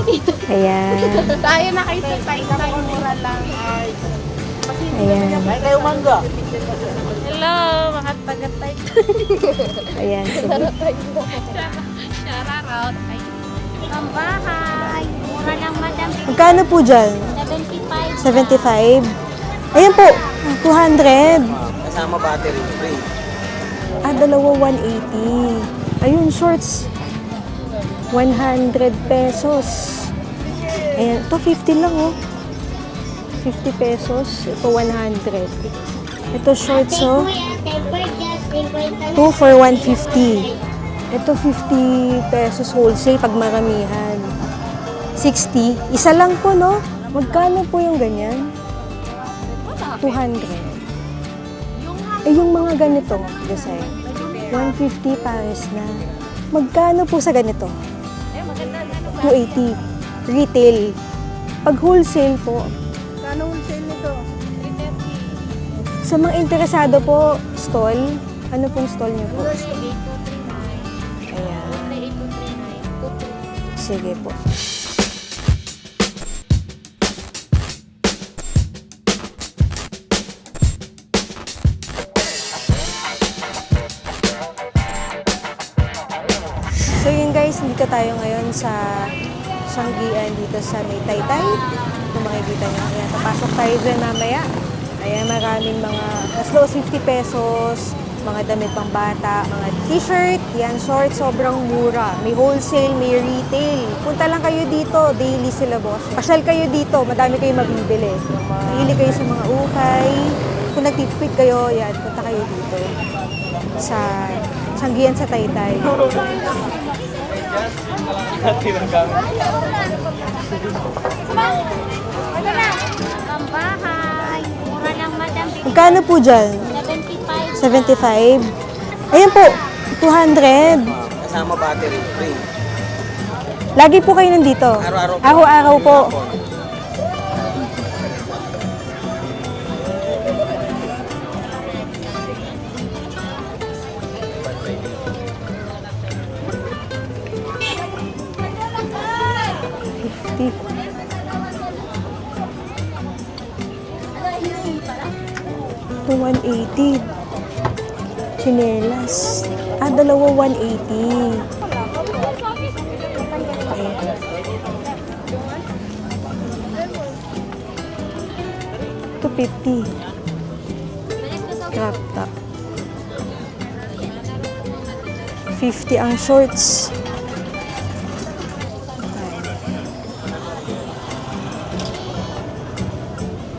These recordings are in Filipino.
tayo dito. Ayan. tayo na kayo sa tayo. Mura lang. Ayan. May kayo mangga. Hello, mga taga-tay. Ayan. Sige. Shout out. Ay, Ang bahay. Mura lang, madam. Magkano po dyan? 75. 75? Ayan po. 200. Kasama battery free. Ah, dalawa 180. Ayun, shorts. 100 pesos. Ayan, ito 50 lang oh. 50 pesos. Ito 100. Ito shorts oh. 2 for 150. Ito 50 pesos wholesale pag maramihan. 60. Isa lang po no? Magkano po yung ganyan? 200. Eh yung mga ganito, design. 150 pares na. Magkano po sa ganito? 280. Retail. Pag wholesale po, Kano wholesale nito? 330. sa mga interesado po, stall, ano pong stall niyo po? Ayan. 8239. Sige po. Tayo ngayon sa Sanggian dito sa May Taytay. Kung makikita nyo, ayan, papasok tayo dyan mamaya. Ayan, maraming mga as low as 50 pesos, mga damit pang bata, mga t-shirt, yan, shorts, sobrang mura. May wholesale, may retail. Punta lang kayo dito, daily sila boss. Pasyal kayo dito, madami kayo mabibili. Mahili kayo sa mga ukay. Kung nagtitipid kayo, yan, punta kayo dito. Sa Sanggian sa Taytay. Ang bahay. Mura lang, madam. Magkano po dyan? 75. 75? Ayan po, 200. Kasama battery free. Lagi po kayo nandito? Araw-araw po. Araw-araw po. Ito 180. Chinelas. Ah, dalawa 180. Ayan. Ito 50. Crop top. 50 ang shorts.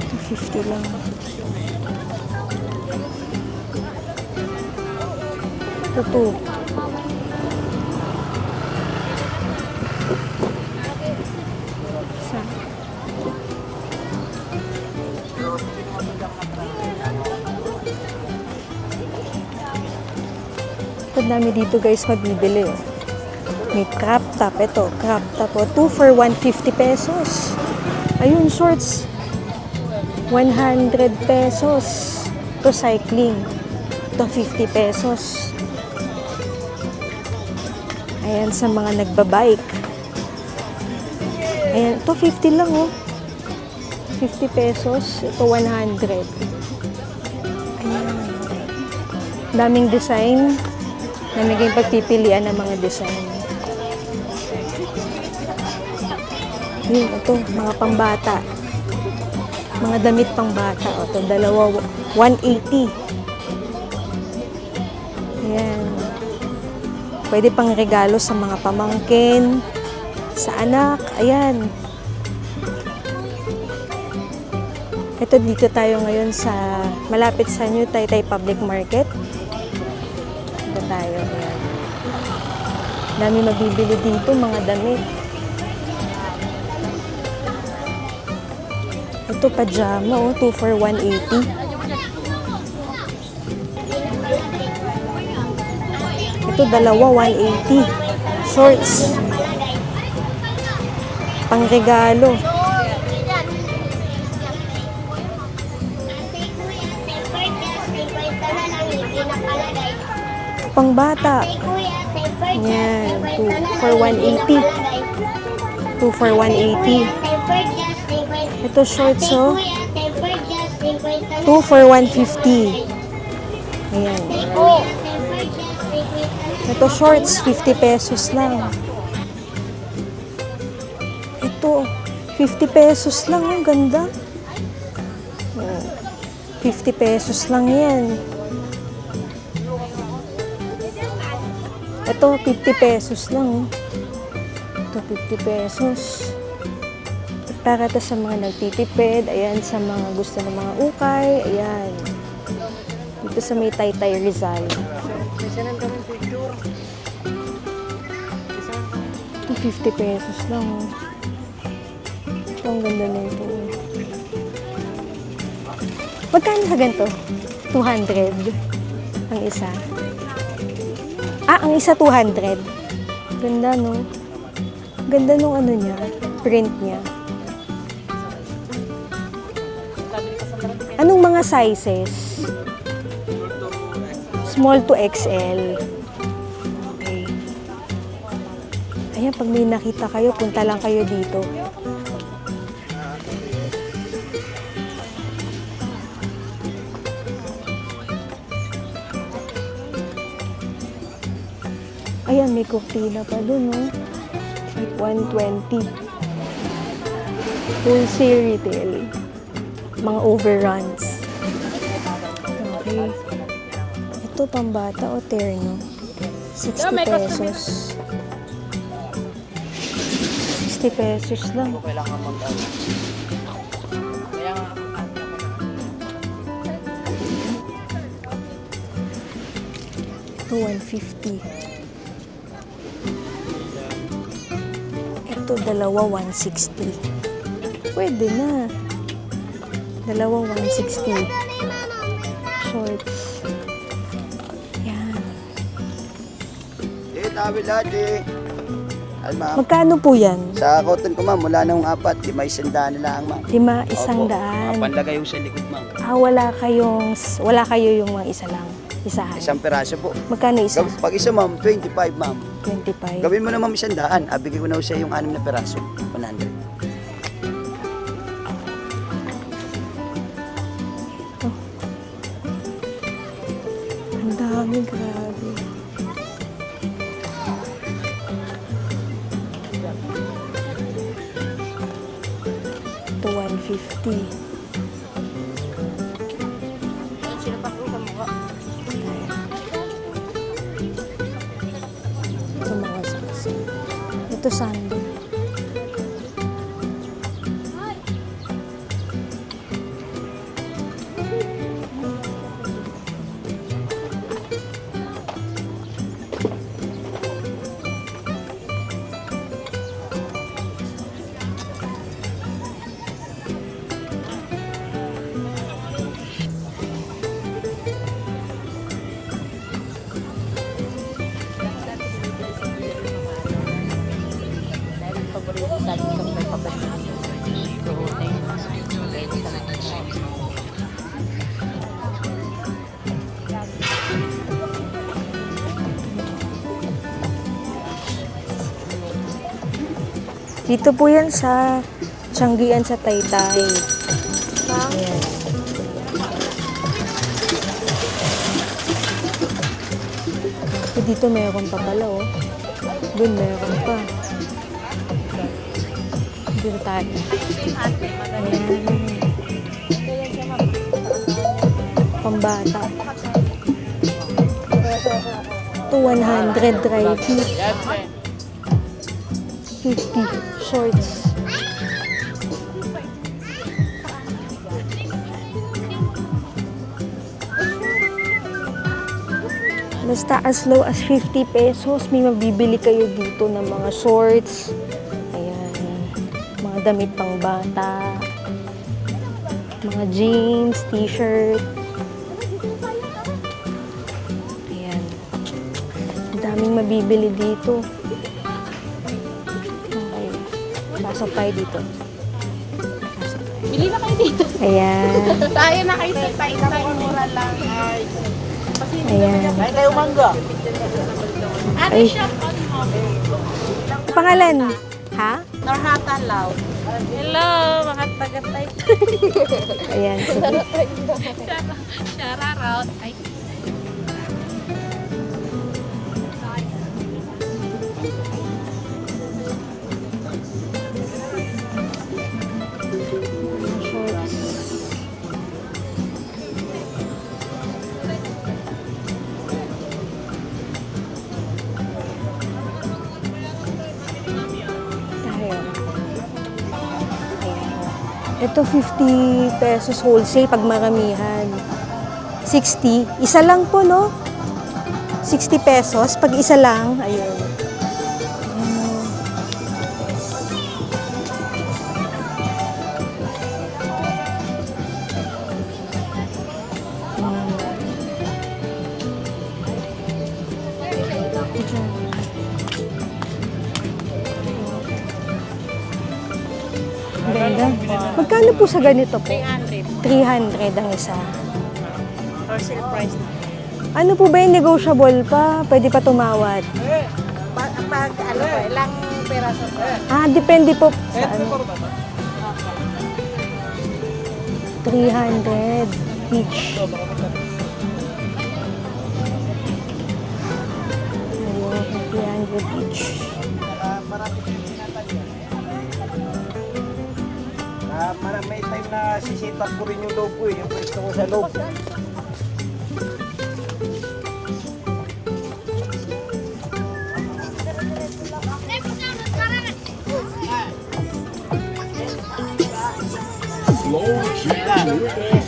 Ito 50 lang. Ito 2. Isa. Dami dito guys mabibili. oh. May crop top. Ito, crop top. Oh. 2 for 150 pesos. Ayun, shorts. 100 pesos. Ito cycling. Ito 50 pesos. Ayan sa mga nagbabike. Ayan, ito 50 lang oh. 50 pesos. Ito 100. Ayan. Daming design. Namigay pagpipilian ng mga design. Yun, ito, mga pambata. Mga damit pambata. O, ito, dalawa, 180. Ayan. Pwede pang regalo sa mga pamangkin, sa anak. Ayan. Ito, dito tayo ngayon sa malapit sa New Taytay Public Market. Dito tayo. Ayan. Dami mabibili dito, mga damit. Ito, pajama, oh, 2 for 180. Ito, dalawa, 180. Shorts. Pangregalo. Pangbata. Yan, 2 for 180. 2 for 180. Ito shorts, oh. 2 for 150. Ito shorts, 50 pesos lang. Ito, 50 pesos lang. Ang ganda. Oh, 50 pesos lang yan. Ito, 50 pesos lang. Ito, 50 pesos. Para to sa mga nagtitipid, ayan, sa mga gusto ng mga ukay, ayan. Dito sa may Taytay Rizal. Ito, 50 pesos lang. Ito, ang ganda na ito. Magkano sa ganito? 200 ang isa. Ah, ang isa 200. Ganda, no? Ganda nung ano niya, print niya. Anong mga sizes? Small to XL. Pag may nakita kayo, punta lang kayo dito. Ayan, may kurtina pa dun, no? 120. Wholesale retail. Mga overruns. Okay. Ito, pambata o terno. 60 pesos. 60 pesos lang. Kailangan mag Kaya Ito, 150. Ito, dalawa, 160. Pwede na. Dalawa, 160. Shorts. Yan. Tawid lahat eh. Ay, ma'am. Magkano po yan? Sa cotton ko, ma'am, mula nung apat, lima isang daan na lang, ma'am. Lima, isang Opo. daan. Mga panlagay yung sa likod, ma'am. Ah, wala kayong, wala kayo yung mga isa lang. Isahan. Isang peraso po. Magkano isa? Pag isa, ma'am, 25, ma'am. 25. Gawin mo na, ma'am, isang daan. Ah, bigay ko na siya yung anim na peraso. 100. Ang dami, grabe. Ito, 150. Ito mga Dito po yan sa Tianggian sa Taytay. Ayan. Eh, dito meron pa pala, oh. Doon meron pa. Dito tayo. Ayan. Pambata. Ito, 100 dry fit. 50 shorts. Basta as low as 50 pesos, may mabibili kayo dito ng mga shorts. Ayan. Mga damit pang bata. Mga jeans, t-shirt. Ayan. Ang daming mabibili dito. Pasok tayo dito. Tayo. Bili na kayo dito. Ayan. Tayo na kayo sa tayo na mura lang. Ay. Ayan. Kain kayo mangga. Ay. on mo. Pangalan? Ha? Norhata Lao. Hello, mga taga-tay. Ayan. Shara route. Ay, Ito 50 pesos wholesale pag maramihan. 60. Isa lang po, no? 60 pesos. Pag isa lang, ayun. Ayan. Ganda. Magkano po sa ganito po? 300. 300 ang isa. Wholesale price na. Ano po ba yung negotiable pa? Pwede pa tumawad? Pag, pag ano pa, ilang peraso pa? Ah, depende po sa ano. 300 each. Ayun, 300 each. Na sisit up ko rin yung loob ko eh. Yung pwesto ko sa loob. Kahilig.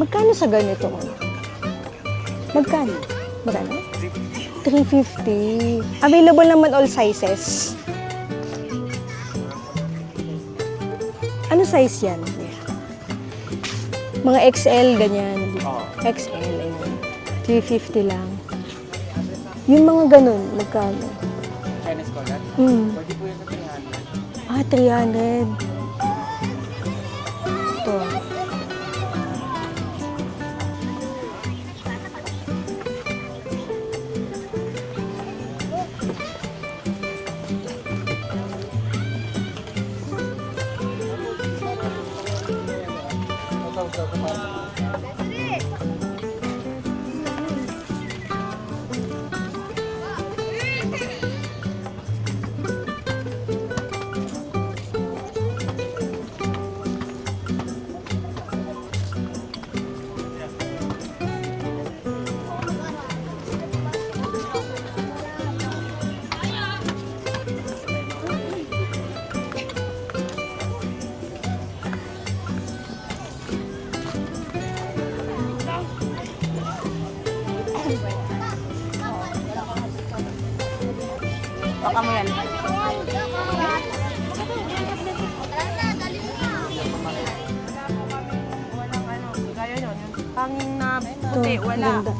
Magkano sa ganito? Magkano? Magkano? 350. Available naman all sizes. Ano size yan? Mga XL, ganyan. XL, ayun. 350 lang. Yung mga ganun, magkano? Chinese collar? Hmm. Pwede po yun sa 300. Ah, 300. Puti, wala. ganda.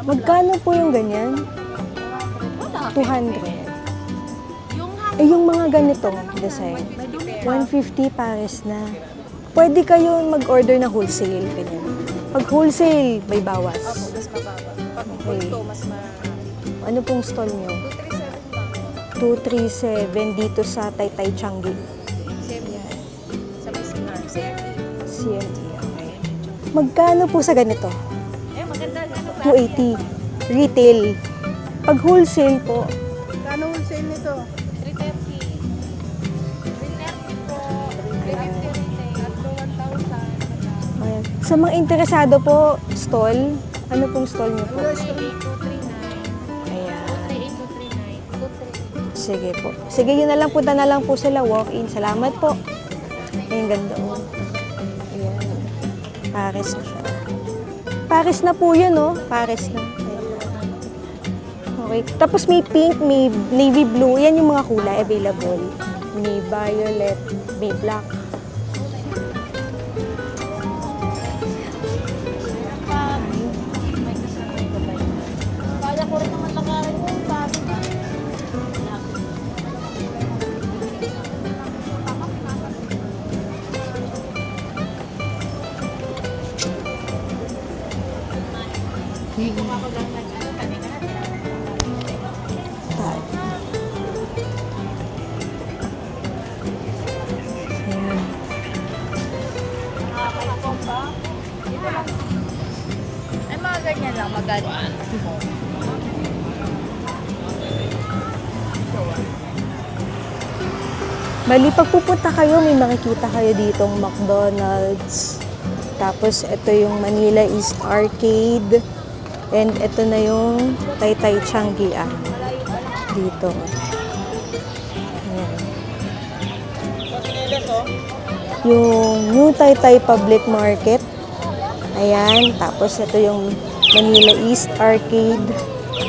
Magkano po yung ganyan? 200. Eh, yung mga ganitong design, 150 pares na. Pwede kayo mag-order na wholesale, ganyan. Pag wholesale, may bawas. Mas mababa. Pag Okay. bulto, mas ma... Ano pong stall nyo? 237 lang. 237 dito sa Taytay Changi. Sa may cigar. CRT. Magkano po sa ganito? Eh, maganda. Ano ba? 280. Retail. Pag wholesale po, Kano wholesale nito? 330. 330 po. 350 retail. Tatlo 1,000. Ayan. Sa mga interesado po, stall, ano pong stall niyo po? 238, 239. Ayan. 238, 239. 239. Sige po. Sige, yun na lang. Punta na lang po sila. Walk-in. Salamat po. Ay, ang ganda oh. Paris na. Paris na po yun, oh. Paris na. Okay. Tapos may pink, may navy blue. Yan yung mga kulay available. May violet, may black. Ay, mga ganyan lang, maganda. Bali, pag pupunta kayo, may makikita kayo ditong McDonald's. Tapos, ito yung Manila East Arcade. And ito na yung Taytay Changian. Dito. Ayan. Yung New Taytay Public Market. Ayan. Tapos, ito yung Manila East Arcade.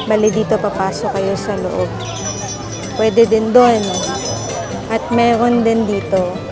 Bali, dito papasok kayo sa loob. Pwede din doon. At meron din dito